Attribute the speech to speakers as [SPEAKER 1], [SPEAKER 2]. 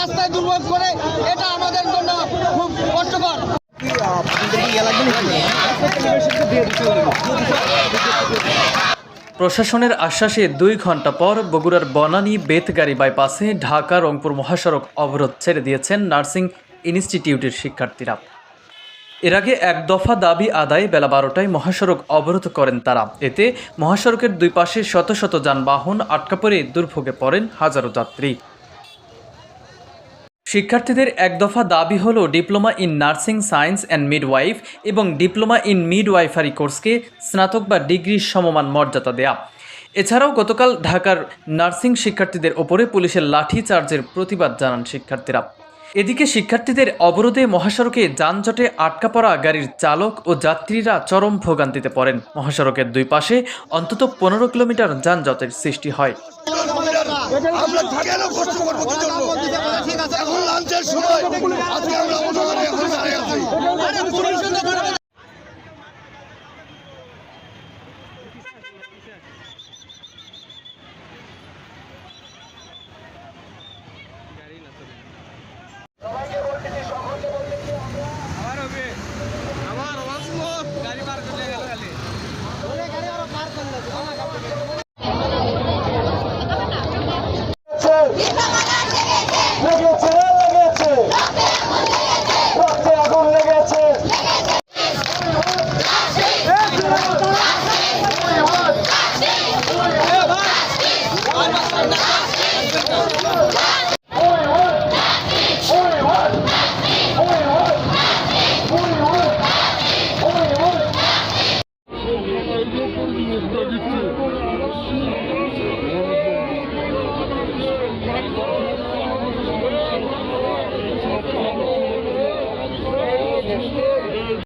[SPEAKER 1] রাস্তায় দুর্ভোগ করে, এটা আমাদের জন্য খুব কষ্টকর।
[SPEAKER 2] প্রশাসনের আশ্বাসে দুই ঘণ্টা পর বগুড়ার বনানী বেতগাড়ি বাইপাসে ঢাকা রংপুর মহাসড়ক অবরোধ ছেড়ে দিয়েছেন নার্সিং ইনস্টিটিউটের শিক্ষার্থীরা। এর আগে এক দফা দাবি আদায় বেলা বারোটায় মহাসড়ক অবরোধ করেন তারা। এতে মহাসড়কের দুই পাশে শত শত যানবাহন আটকা পড়ে দুর্ভোগে পড়েন হাজারো যাত্রী। শিক্ষার্থীদের এক দফা দাবি হল diploma in nursing science and midwife এবং ডিপ্লোমা ইন মিডওয়াইফারি কোর্সকে স্নাতক বা ডিগ্রির সমমান মর্যাদা দেয়া। এছাড়াও গতকাল ঢাকার নার্সিং শিক্ষার্থীদের ওপরে পুলিশের লাঠি চার্জের প্রতিবাদ জানান শিক্ষার্থীরা। এদিকে শিক্ষার্থীদের অবরোধে মহাসড়কে যানজটে আটকা পড়া গাড়ির চালক ও যাত্রীরা চরম ভোগান্তিতে পড়েন। মহাসড়কের দুই পাশে অন্তত পনেরো কিলোমিটার যানজটের সৃষ্টি হয়।
[SPEAKER 3] আমরা কেন কষ্ট করব? এখন লাঞ্চের সময়। আজকে আমরা
[SPEAKER 4] লেগেছে লেগেছে রক্তে আগুন লেগেছে
[SPEAKER 3] Thank you.